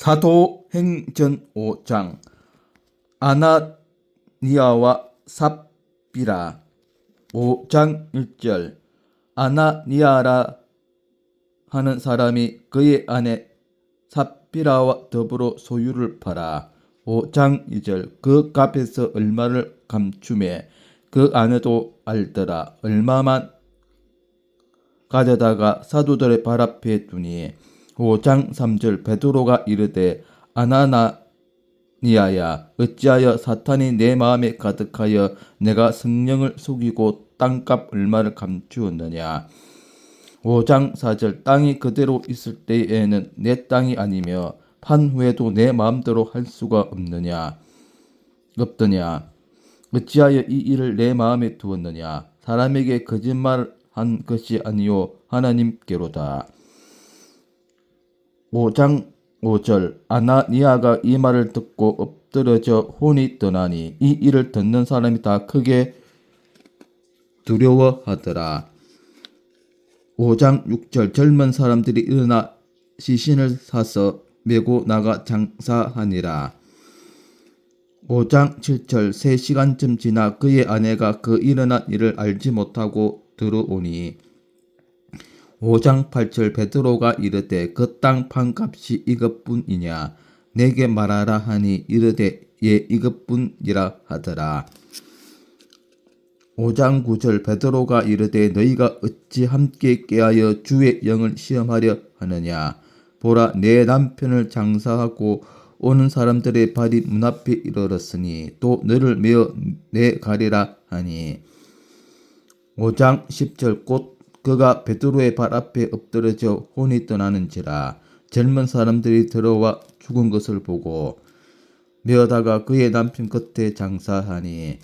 사도행전 5장 아나니아와 삽비라. 5장 1절 아나니아라 하는 사람이 그의 아내 삽비라와 더불어 소유를 팔아. 5장 2절 그 값에서 얼마를 감춤해 그 아내도 알더라. 얼마만 가져다가 사도들의 발 앞에 두니 5장 3절 베드로가 이르되 아나나니아야 어찌하여 사탄이 내 마음에 가득하여 내가 성령을 속이고 땅값 얼마를 감추었느냐? 5장 4절 땅이 그대로 있을 때에는 내 땅이 아니며 판 후에도 내 마음대로 할 수가 없느냐? 없더냐? 어찌하여 이 일을 내 마음에 두었느냐? 사람에게 거짓말한 것이 아니요 하나님께로다 5장 5절 아나니아가 이 말을 듣고 엎드러져 혼이 떠나니 이 일을 듣는 사람이 다 크게 두려워하더라. 5장 6절 젊은 사람들이 일어나 시신을 사서 메고 나가 장사하니라. 5장 7절 세 시간쯤 지나 그의 아내가 그 일어난 일을 알지 못하고 들어오니 5장 8절 베드로가 이르되 그 땅 판값이 이것뿐이냐? 내게 말하라 하니 이르되 예 이것뿐이라 하더라. 5장 9절 베드로가 이르되 너희가 어찌 함께 깨하여 주의 영을 시험하려 하느냐? 보라 내 남편을 장사하고 오는 사람들의 발이 문 앞에 이르렀으니 또 너를 메어 내 가리라 하니. 5장 10절 곧 그가 베드로의 발 앞에 엎드러져 혼이 떠나는지라 젊은 사람들이 들어와 죽은 것을 보고 메어다가 그의 남편 곁에 장사하니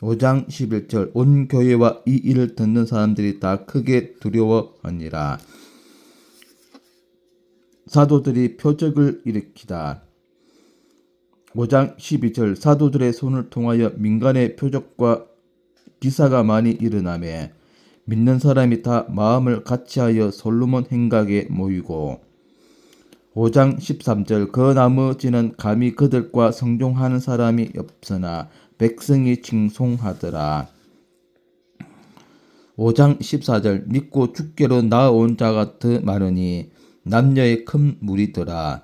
5장 11절 온 교회와 이 일을 듣는 사람들이 다 크게 두려워하니라. 사도들이 표적을 일으키다. 5장 12절 사도들의 손을 통하여 민간의 표적과 기사가 많이 일어나며 믿는 사람이 다 마음을 같이하여 솔로몬 행각에 모이고 5장 13절 그 나머지는 감히 그들과 성종하는 사람이 없으나 백성이 칭송하더라. 5장 14절 믿고 죽게로 나아온 자가 더 많으니 남녀의 큰 무리더라.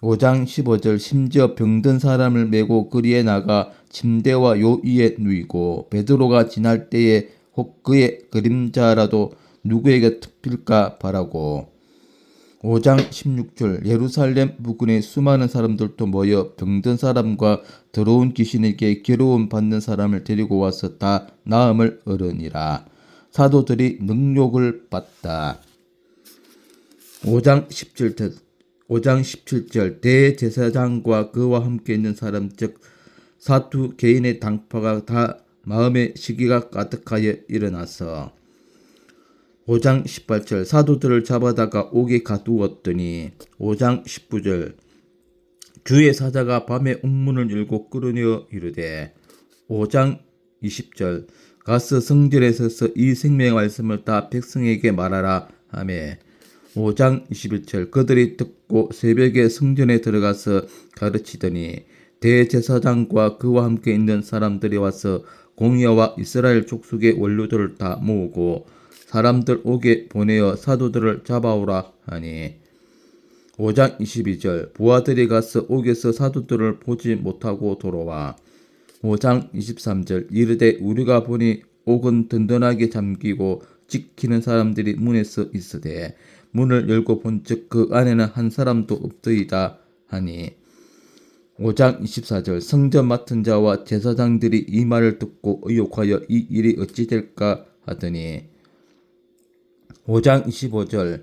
5장 15절 심지어 병든 사람을 메고 거리에 나가 침대와 요 위에 누이고 베드로가 지날 때에 혹 그의 그림자라도 누구에게 특필까 바라고. 5장 16절 예루살렘 부근의 수많은 사람들도 모여 병든 사람과 더러운 귀신에게 괴로움 받는 사람을 데리고 와서 다. 나음을 얻으니라. 사도들이 능욕을 받다. 5장 17절 5장 17절 대제사장과 그와 함께 있는 사람 즉 사투 개인의 당파가 다 마음의 시기가 가득하여 일어나서 5장 18절 사도들을 잡아다가 옥에 가두었더니 5장 19절 주의 사자가 밤에 옥문을 열고 끌어내어 이르되 5장 20절 가서 성전에 서서 이 생명의 말씀을 다 백성에게 말하라 하매 5장 21절 그들이 듣고 새벽에 성전에 들어가서 가르치더니 대제사장과 그와 함께 있는 사람들이 와서 공야와 이스라엘 족속의 원료들을 다 모으고 사람들 옥에 보내어 사도들을 잡아오라 하니. 5장 22절 부하들이 가서 옥에서 사도들을 보지 못하고 돌아와. 5장 23절 이르되 우리가 보니 옥은 든든하게 잠기고 지키는 사람들이 문에서 있으되 문을 열고 본즉 그 안에는 한 사람도 없더이다 하니 5장 24절 성전 맡은 자와 제사장들이 이 말을 듣고 의혹하여 이 일이 어찌 될까 하더니 5장 25절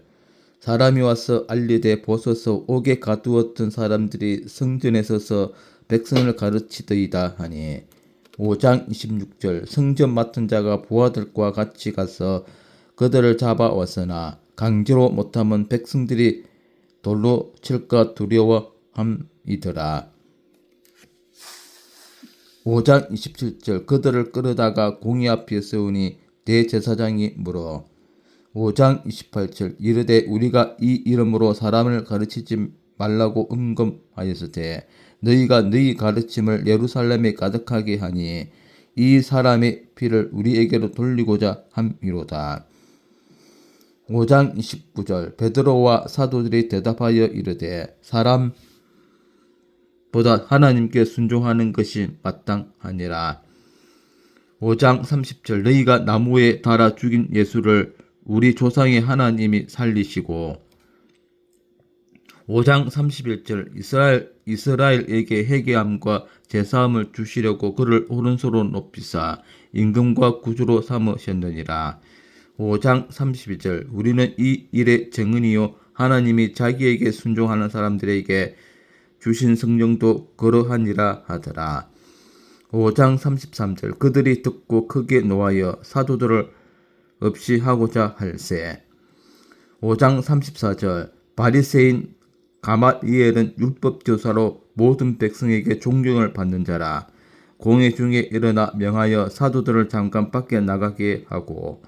사람이 와서 알리되 보소서 옥에 가두었던 사람들이 성전에 서서 백성을 가르치더이다 하니 5장 26절 성전 맡은 자가 부하들과 같이 가서 그들을 잡아왔으나 강제로 못하면 백성들이 돌로 칠까 두려워함이더라. 5장 27절 그들을 끌어다가 공의 앞에 세우니 대제사장이 물어 5장 28절 이르되 우리가 이 이름으로 사람을 가르치지 말라고 음금하였으되 너희가 너희 가르침을 예루살렘에 가득하게 하니 이 사람의 피를 우리에게로 돌리고자 함이로다. 5장 29절 베드로와 사도들이 대답하여 이르되 사람 보다 하나님께 순종하는 것이 마땅하니라. 5장 30절 너희가 나무에 달아 죽인 예수를 우리 조상의 하나님이 살리시고 5장 31절 이스라엘 이스라엘에게 회개함과 제사함을 주시려고 그를 오른손으로 높이사 임금과 구주로 삼으셨느니라. 5장 32절 우리는 이 일의 증언이요 하나님이 자기에게 순종하는 사람들에게 주신 성령도 그러하니라 하더라. 5장 33절 그들이 듣고 크게 노하여 사도들을 없이 하고자 할세. 5장 34절 바리새인 가마리엘은 율법 교사로 모든 백성에게 존경을 받는 자라. 공회 중에 일어나 명하여 사도들을 잠깐 밖에 나가게 하고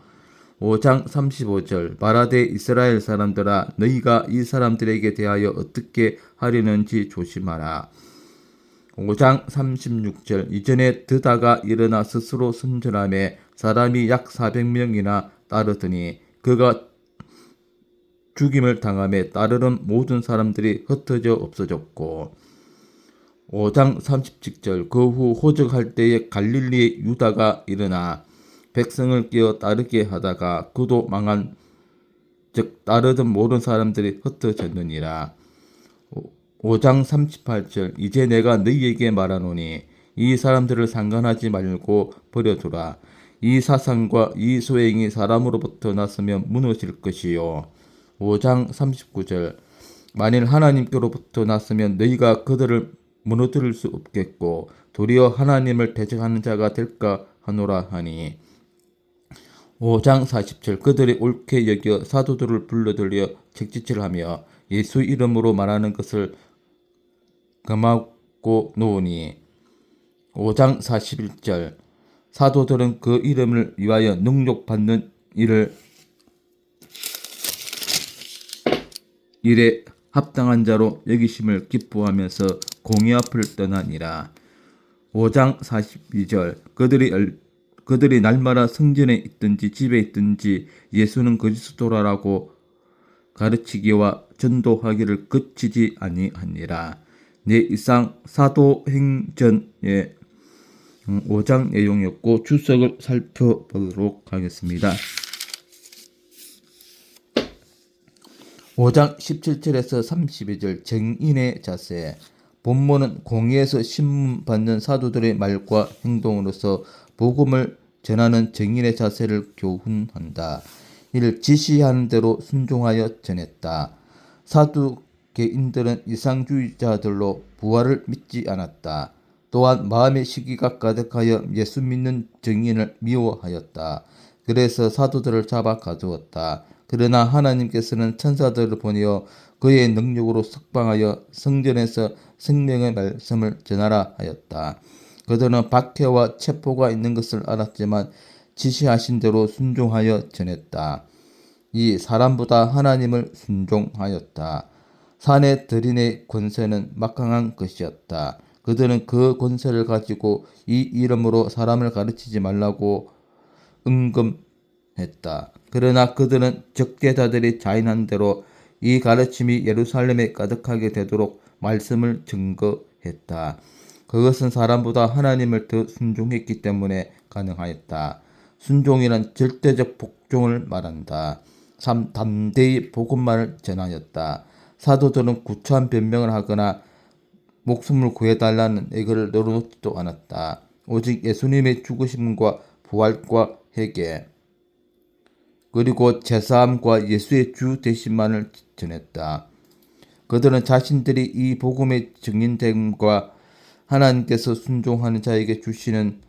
5장 35절 말하되 이스라엘 사람들아 너희가 이 사람들에게 대하여 어떻게 하려는지 조심하라. 5장 36절 이전에 드다가 일어나 스스로 선전함에 사람이 약 400명이나 따르더니 그가 죽임을 당함에 따르는 모든 사람들이 흩어져 없어졌고 5장 37절 그 후 호적할 때에 갈릴리의 유다가 일어나 백성을 깨어 따르게 하다가 그도 망한 즉 따르던 모든 사람들이 흩어졌느니라. 5장 38절 이제 내가 너희에게 말하노니 이 사람들을 상관하지 말고 버려두라. 이 사상과 이 소행이 사람으로부터 났으면 무너질 것이요. 5장 39절 만일 하나님께로부터 났으면 너희가 그들을 무너뜨릴 수 없겠고 도리어 하나님을 대적하는 자가 될까 하노라 하니 5장 40절 그들이 옳게 여겨 사도들을 불러들여 책지질하며 예수 이름으로 말하는 것을 금하고 놓으니 5장 41절 사도들은 그 이름을 위하여 능욕받는 일을 일에 합당한 자로 여기심을 기뻐하면서 공의 앞을 떠나니라. 5장 42절 그들이 열, 그들이 날마다 성전에 있든지 집에 있든지 예수는 그리스도라라고 가르치기와 전도하기를 그치지 아니하니라. 내 이상 사도행전의 5장 내용이었고 출석을 살펴보도록 하겠습니다. 5장 17절에서 32절 정인의 자세 본문은 공의에서 신문 받는 사도들의 말과 행동으로서 복음을 전하는 정인의 자세를 교훈한다. 이를 지시하는 대로 순종하여 전했다. 사두개인들은 이상주의자들로 부활을 믿지 않았다. 또한 마음의 시기가 가득하여 예수 믿는 정인을 미워하였다. 그래서 사도들을 잡아 가두었다. 그러나 하나님께서는 천사들을 보내어 그의 능력으로 석방하여 성전에서 생명의 말씀을 전하라 하였다. 그들은 박해와 체포가 있는 것을 알았지만 지시하신 대로 순종하여 전했다. 이 사람보다 하나님을 순종하였다. 산의 들인의 권세는 막강한 것이었다. 그들은 그 권세를 가지고 이 이름으로 사람을 가르치지 말라고 응금했다. 그러나 그들은 적개자들이 자인한 대로 이 가르침이 예루살렘에 가득하게 되도록 말씀을 증거했다. 그것은 사람보다 하나님을 더 순종했기 때문에 가능하였다. 순종이란 절대적 복종을 말한다. 3. 담대히 복음만을 전하였다. 사도들은 구차한 변명을 하거나 목숨을 구해달라는 애거를 늘어놓지도 않았다. 오직 예수님의 죽으심과 부활과 회개, 그리고 제사함과 예수의 주 되심만을 전했다. 그들은 자신들이 이 복음의 증인됨과 하나님께서 순종하는 자에게 주시는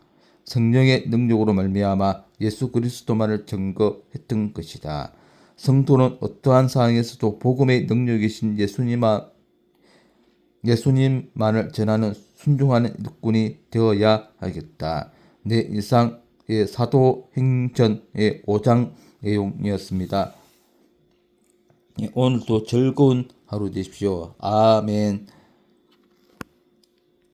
성령의 능력으로 말미암아 예수 그리스도만을 증거했던 것이다. 성도는 어떠한 상황에서도 복음의 능력이신 예수님만 예수님만을 전하는 순종하는 일꾼이 되어야 하겠다. 내 이상의 사도행전의 5장 내용이었습니다. 예, 오늘도 즐거운 하루 되십시오. 아멘.